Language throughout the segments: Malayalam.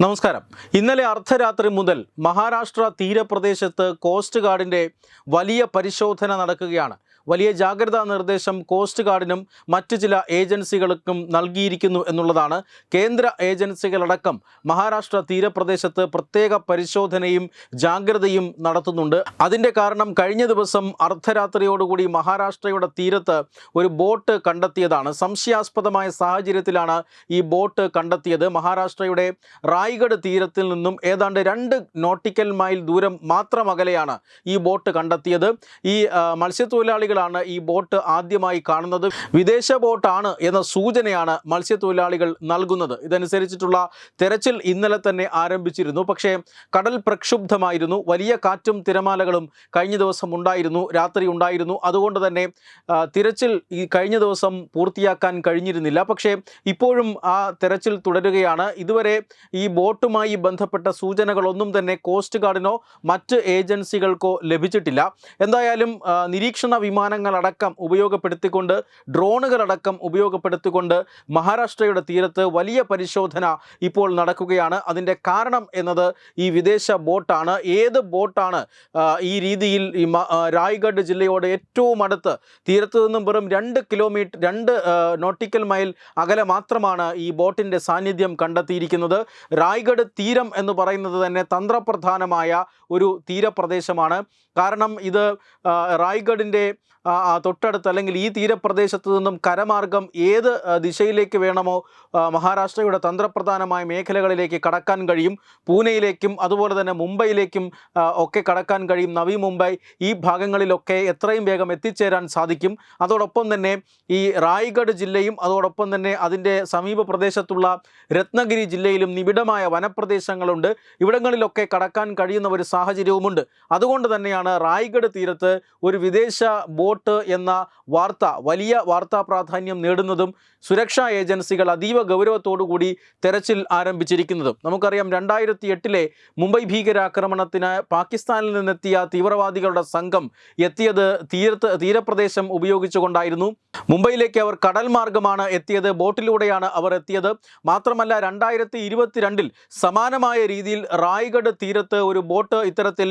നമസ്കാരം. ഇന്നലെ അർദ്ധരാത്രി മുതൽ മഹാരാഷ്ട്ര തീരപ്രദേശത്ത് കോസ്റ്റ് ഗാർഡിന്റെ വലിയ പരിശോധന നടക്കുകയാണ്. വലിയ ജാഗ്രതാ നിർദ്ദേശം കോസ്റ്റ് ഗാർഡിനും മറ്റ് ചില ഏജൻസികൾക്കും നൽകിയിരിക്കുന്നു എന്നുള്ളതാണ് കേന്ദ്ര ഏജൻസികളടക്കം മഹാരാഷ്ട്ര തീരപ്രദേശത്ത് പ്രത്യേക പരിശോധനയും ജാഗ്രതയും നടത്തുന്നുണ്ട്. അതിന്റെ കാരണം കഴിഞ്ഞ ദിവസം അർദ്ധരാത്രിയോടുകൂടി മഹാരാഷ്ട്രയുടെ തീരത്ത് ഒരു ബോട്ട് കണ്ടെത്തിയതാണ്. സംശയാസ്പദമായ സാഹചര്യത്തിലാണ് ഈ ബോട്ട് കണ്ടെത്തിയത്. മഹാരാഷ്ട്രയുടെ റായ്ഗഡ് തീരത്തിൽ നിന്നും ഏതാണ്ട് രണ്ട് നോട്ടിക്കൽ മൈൽ ദൂരം മാത്രം അകലെയാണ് ഈ ബോട്ട് കണ്ടെത്തിയത്. ഈ ആ, മത്സ്യത്തൊഴിലാളികളാണ് ഈ ബോട്ട് ആദ്യമായി കാണുന്നത്. വിദേശ ബോട്ടാണ് എന്ന സൂചനയാണ് മത്സ്യത്തൊഴിലാളികൾ നൽകുന്നത്. ഇതനുസരിച്ചിട്ടുള്ള തെരച്ചിൽ ഇന്നലെ തന്നെ ആരംഭിച്ചിരുന്നു. പക്ഷേ കടൽ പ്രക്ഷുബ്ധമായിരുന്നു. വലിയ കാറ്റും തിരമാലകളും കഴിഞ്ഞ ദിവസം ഉണ്ടായിരുന്നു. രാത്രി ഉണ്ടായിരുന്നു. അതുകൊണ്ട് തന്നെ തിരച്ചിൽ ഈ കഴിഞ്ഞ ദിവസം പൂർത്തിയാക്കാൻ കഴിഞ്ഞിരുന്നില്ല. പക്ഷേ ഇപ്പോഴും ആ തെരച്ചിൽ തുടരുകയാണ്. ഇതുവരെ ഈ ബോട്ടുമായി ബന്ധപ്പെട്ട സൂചനകളൊന്നും തന്നെ കോസ്റ്റ് ഗാർഡിനോ മറ്റ് ഏജൻസികൾക്കോ ലഭിച്ചിട്ടില്ല. എന്തായാലും നിരീക്ഷണ നിരീക്ഷണ വിമാനങ്ങളടക്കം ഉപയോഗപ്പെടുത്തിക്കൊണ്ട് ഡ്രോണുകളടക്കം ഉപയോഗപ്പെടുത്തിക്കൊണ്ട് മഹാരാഷ്ട്രയുടെ തീരത്ത് വലിയ പരിശോധന ഇപ്പോൾ നടക്കുകയാണ്. അതിന്റെ കാരണം എന്നത് ഈ വിദേശ ബോട്ടാണ്. ഏത് ബോട്ടാണ് ഈ രീതിയിൽ ഈ രായ്ഗഡ് ജില്ലയോട് ഏറ്റവും അടുത്ത്? തീരത്തു നിന്നും വെറും രണ്ട് കിലോമീറ്റർ രണ്ട് നോട്ടിക്കൽ മൈൽ അകലെ മാത്രമാണ് ഈ ബോട്ടിന്റെ സാന്നിധ്യം കണ്ടെത്തിയിരിക്കുന്നത്. റായ്ഗഡ് തീരം എന്ന് പറയുന്നത് തന്നെ തന്ത്രപ്രധാനമായ ഒരു തീരപ്രദേശമാണ്. കാരണം ഇത് റായ്ഗഡിന്റെ തൊട്ടടുത്ത് അല്ലെങ്കിൽ ഈ തീരപ്രദേശത്ത് നിന്നും കരമാർഗം ഏത് ദിശയിലേക്ക് വേണമോ മഹാരാഷ്ട്രയുടെ തന്ത്രപ്രധാനമായ മേഖലകളിലേക്ക് കടക്കാൻ കഴിയും. പൂനെയിലേക്കും അതുപോലെ തന്നെ മുംബൈയിലേക്കും ഒക്കെ കടക്കാൻ കഴിയും. നവി മുംബൈ ഈ ഭാഗങ്ങളിലൊക്കെ എത്രയും വേഗം എത്തിച്ചേരാൻ സാധിക്കും. അതോടൊപ്പം തന്നെ ഈ റായ്ഗഡ് ജില്ലയും അതോടൊപ്പം തന്നെ അതിന്റെ സമീപ പ്രദേശത്തുള്ള രത്നഗിരി ജില്ലയിലും നിബിഡമായ വനപ്രദേശങ്ങളുണ്ട്. ഇവിടങ്ങളിലൊക്കെ കടക്കാൻ കഴിയുന്ന ഒരു സാഹചര്യവുമുണ്ട്. അതുകൊണ്ട് തന്നെയാണ് റായ്ഗഡ് തീരത്ത് ഒരു വിദേശ ബോട്ട് എന്ന വാർത്ത വലിയ വാർത്താ പ്രാധാന്യം നേടുന്നതും സുരക്ഷാ ഏജൻസികൾ അതീവ ഗൗരവത്തോടുകൂടി തെരച്ചിൽ ആരംഭിച്ചിരിക്കുന്നതും. നമുക്കറിയാം രണ്ടായിരത്തി എട്ടിലെ മുംബൈ ഭീകരാക്രമണത്തിന് പാകിസ്ഥാനിൽ നിന്നെത്തിയ തീവ്രവാദികളുടെ സംഘം എത്തിയത് തീരത്ത് തീരപ്രദേശം ഉപയോഗിച്ചുകൊണ്ടായിരുന്നു. മുംബൈയിലേക്ക് അവർ കടൽ മാർഗമാണ് എത്തിയത് ബോട്ടിലൂടെയാണ് അവർ എത്തിയത്. മാത്രമല്ല രണ്ടായിരത്തി ഇരുപത്തിരണ്ടിൽ സമാനമായ രീതിയിൽ റായ്ഗഡ് തീരത്ത് ഒരു ബോട്ട് ഇത്തരത്തിൽ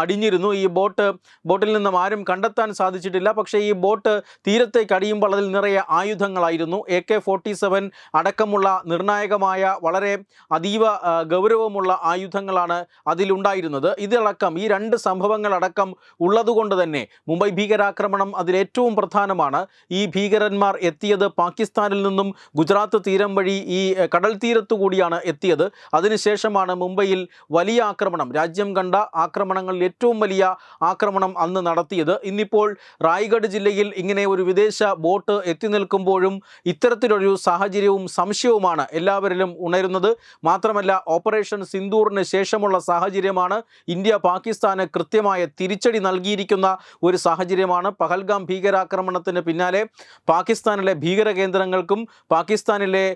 അടിഞ്ഞിരുന്നു. ഈ ബോട്ട് ബോട്ടിൽ നിന്നും ആരും കണ്ടെത്താൻ സാധിച്ചിട്ടില്ല. പക്ഷേ ഈ ബോട്ട് തീരത്തേക്ക് അടിയുമ്പോൾ അതിൽ നിറയെ ആയുധങ്ങളായിരുന്നു. എ കെ ഫോർട്ടി സെവൻ അടക്കമുള്ള നിർണായകമായ വളരെ അതീവ ഗൗരവമുള്ള ആയുധങ്ങളാണ് അതിലുണ്ടായിരുന്നത്. ഇതിലടക്കം ഈ രണ്ട് സംഭവങ്ങളടക്കം ഉള്ളതുകൊണ്ട് തന്നെ മുംബൈ ഭീകരാക്രമണം അതിലേറ്റവും പ്രധാനമാണ്. ഈ ഭീകരന്മാർ എത്തിയത് പാകിസ്ഥാനിൽ നിന്നും ഗുജറാത്ത് തീരം വഴി ഈ കടൽ തീരത്തു കൂടിയാണ് എത്തിയത്. അതിനുശേഷമാണ് മുംബൈയിൽ വലിയ ആക്രമണം രാജ്യം കണ്ട ആക്രമണങ്ങളിൽ ഏറ്റവും വലിയ ആക്രമണം അന്ന് നടത്തിയത്. ഇന്നിപ്പോൾ റായ്ഗഡ് ജില്ലയിൽ ഇങ്ങനെ ഒരു വിദേശ ബോട്ട് എത്തി നിൽക്കുമ്പോഴും ഇത്തരത്തിലൊരു സാഹചര്യവും സംശയവുമാണ് എല്ലാവരിലും ഉണരുന്നത്. മാത്രമല്ല ഓപ്പറേഷൻ സിന്ദൂറിന് ശേഷമുള്ള സാഹചര്യമാണ് ഇന്ത്യ പാകിസ്ഥാന് കൃത്യമായ തിരിച്ചടി നൽകിയിരിക്കുന്ന ഒരു സാഹചര്യമാണ്. പഹൽഗാം ഭീകരാക്രമണത്തിന് പിന്നാലെ പാകിസ്ഥാനിലെ ഭീകര കേന്ദ്രങ്ങൾക്കും പാകിസ്ഥാനിലെ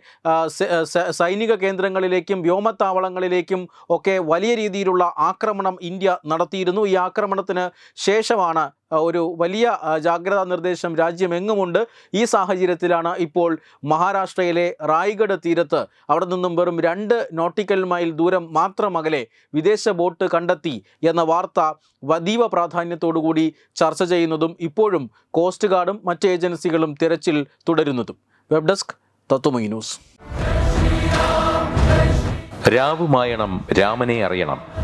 സൈനിക കേന്ദ്രങ്ങളിലേക്കും വ്യോമത്താവളങ്ങളിലേക്കും ഒക്കെ വലിയ രീതിയിലുള്ള ആക്രമണം ഇന്ത്യ നടത്തിയിരുന്നു. ഈ ആക്രമണത്തിന് ശേഷമാണ് ഒരു വലിയ ജാഗ്രതാ നിർദ്ദേശം രാജ്യമെങ്ങുമുണ്ട്. ഈ സാഹചര്യത്തിലാണ് ഇപ്പോൾ മഹാരാഷ്ട്രയിലെ റായ്ഗഡ് തീരത്ത് അവിടെ നിന്നും വെറും രണ്ട് നോട്ടിക്കൽ മൈൽ ദൂരം മാത്രം അകലെ വിദേശ ബോട്ട് കണ്ടെത്തി എന്ന വാർത്ത അതീവ പ്രാധാന്യത്തോടുകൂടി ചർച്ച ചെയ്യുന്നതും ഇപ്പോഴും കോസ്റ്റ് ഗാർഡും മറ്റ് ഏജൻസികളും തിരച്ചിൽ തുടരുന്നതും. Web desk Tatwamayi news. രാവുമായണം രാമനെ അറിയണം.